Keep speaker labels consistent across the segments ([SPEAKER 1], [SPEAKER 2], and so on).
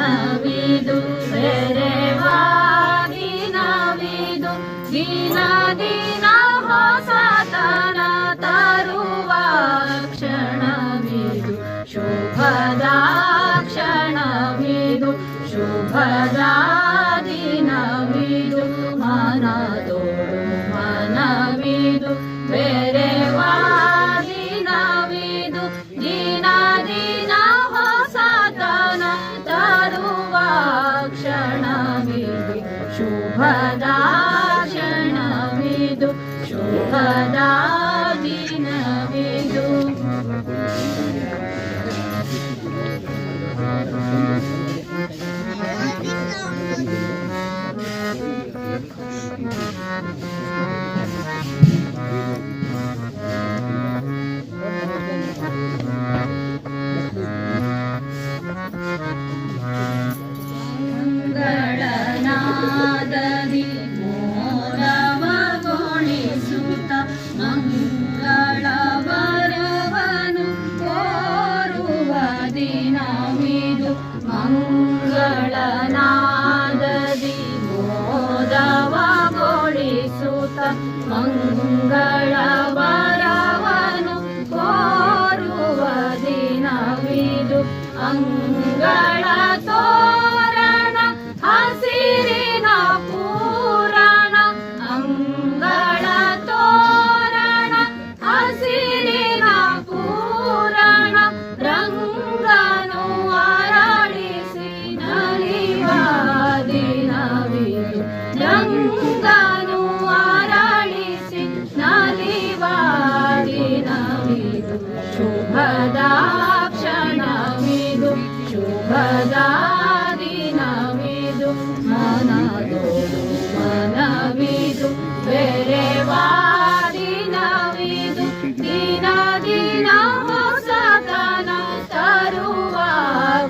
[SPEAKER 1] ಧರ್ಮವಿದು ಶುಭದ ಮಂಗಳನಾದದಿ ಮೋದವಗೊಳಿಸುತ್ತ ಮಂಗಳ ವರವನು ಕೋರುವ ದಿನವಿದು. ಮಂಗಳನಾದದಿ ಮೋದವಗೊಳಿಸುತ್ತ ಮಂಗಳ ವರವನು ಕೋರುವ ದಿನವಿದು. ಅಂಗಳ ಶುಭದ ಕ್ಷಣವಿದು ಶುಭದ ದಿನವಿದು ಮನದೋಡು ಮನವಿದು ಬೇರೆವಾ ದಿನವಿದು ದಿನ ದಿನ ಹೊಸತನ ತರುವ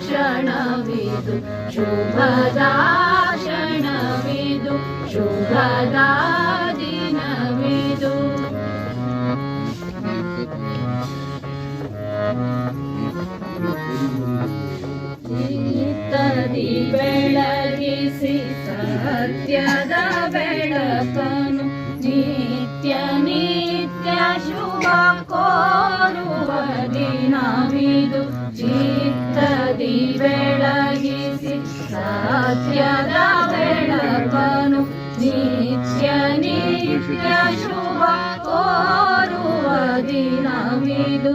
[SPEAKER 1] ಕ್ಷಣವಿದು ಶುಭದ ಕ್ಷಣವಿದು ಶುಭದ ದಿನವಿದು ಚಿತ್ತದಿ ಬೆಳಗಿಸಿ ಸತ್ಯದ ಬೆಳಕನು ನಿತ್ಯ ನಿತ್ಯ ಶುಭ ಕೋರುವ ದಿನವಿದು ಚಿತ್ತದಿ ಬೆಳಗಿಸಿ ಸತ್ಯದ ಬೆಳಕನು ನಿತ್ಯ ನಿತ್ಯ ಶುಭ ಕೋರುವ ದಿನವಿದು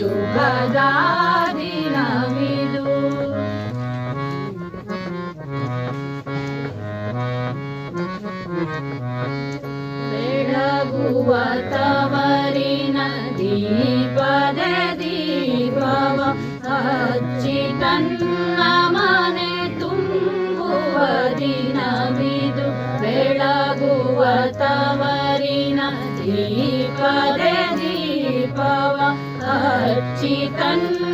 [SPEAKER 1] ಶುಭದ ದಿನವಿದು ಬೆಳಗುವ ತವರಿನ ದೀಪದ अच्युतन्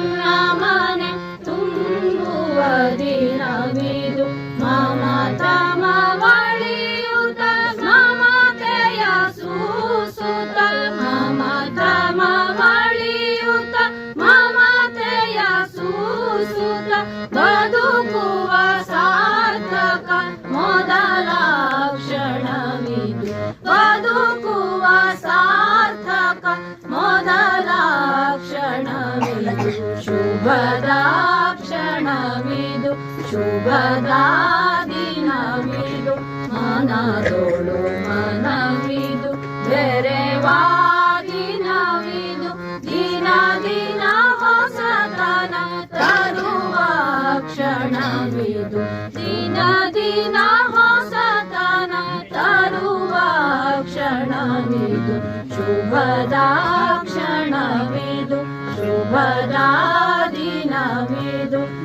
[SPEAKER 1] ಶುಭದ ಕ್ಷಣವಿದು ಶುಭದ ದಿನವಿದು ಮನದೋಳು ಮನವಿದು ಬೆರೆವಾದಿನವಿದು ದಿನ ದಿನ ಹೊಸತನ ತರುವ ಕ್ಷಣವಿದು ದಿನ ದಿನ ಕ್ಷಣವಿದು ಶುಭದ ದಿನವಿದು ಶುಭದ